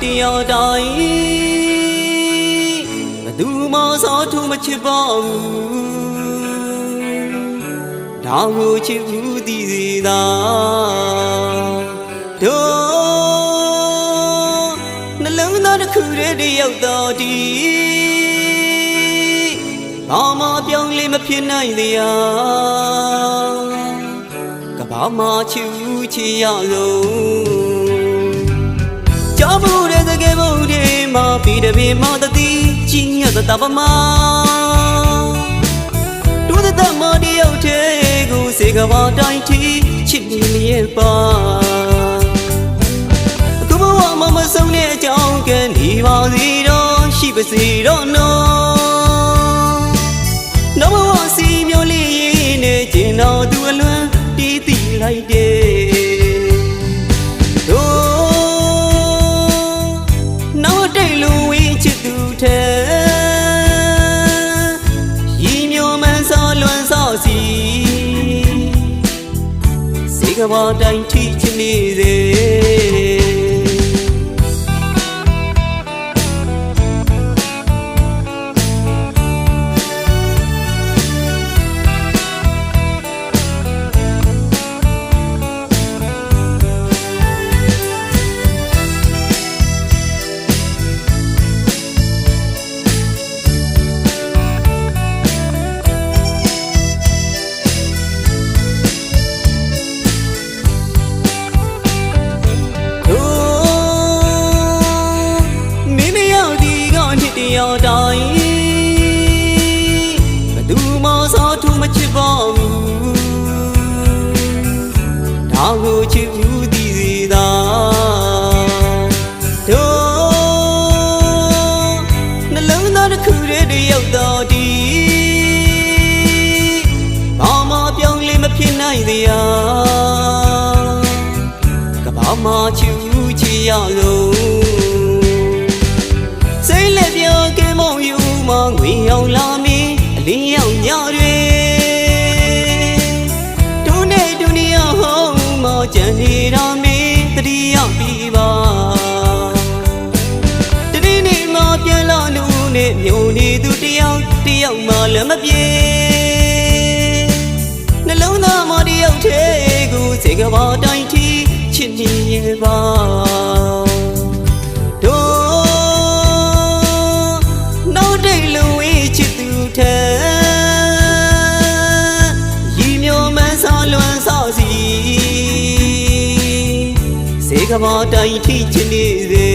နှစ်တရာတိုင်းဘယ်သူမှစောထုမချစ်ပါဘူးဒါကိုချစ်ဘူးတည်စေသာတို့နှလုံးသားတစ်ခုတည်းတည်းရောက်တော်ဒီဘာမှပြောင်းလဲမဖြစ်နိုင်သေးရာကဘာမချူချီရလုံး ကြောက်ဖို့တဲ့တကယ်ဖို့ဒီမှာပြီးတဲ့ပြင်မတတိကြီးညတ်တဲ့တပမာတူတဲ့တမဒီရောက်တဲ့ကိုစေကဘာတိုင်းတီချစ်နေရဲ့ပါသူဘဝမှာမဆုံးတဲ့အကြောင်းကနေပါစီတော့ရှိပါစေတော့နော်နှမဝစီမျိုးလေးရင်နဲ့ကျင်တော်သူအလွမ်းတီးတီးလိုက်တယ် တိတ်လူဝင်းချစ်သူထဲရီမျိုးမန်းစောလွမ်းစောစီစေကဘာတိုင်းထိချင်နေစေ ချစ်ဦးတည်စေသာတို့နှလုံးသားတစ်ခုတည်းတည်းရောက်တော်ဒီဘာမှပြောင်းလဲမဖြစ်နိုင်သေးရာကဘာမချူချီရလို့စိတ်လက်ပြောကဲမောင်ယူမငွေအောင်လာ ပြီးပါတတိနေမှာပြန်လာလို့နဲ့မြို့နေသူတယောက်တယောက်မှလည်းမပြေနှလုံးသားမတယောက်သေးကိုစေကဘာတိုင်းထီချစ်နေရပါတို့နောက်တိတ်လူဝေးချစ်သူထဲရီမျိုးမန်းစားလွမ်းစောစီစေ ကဘာတိုင်းထီချစ်နေစေ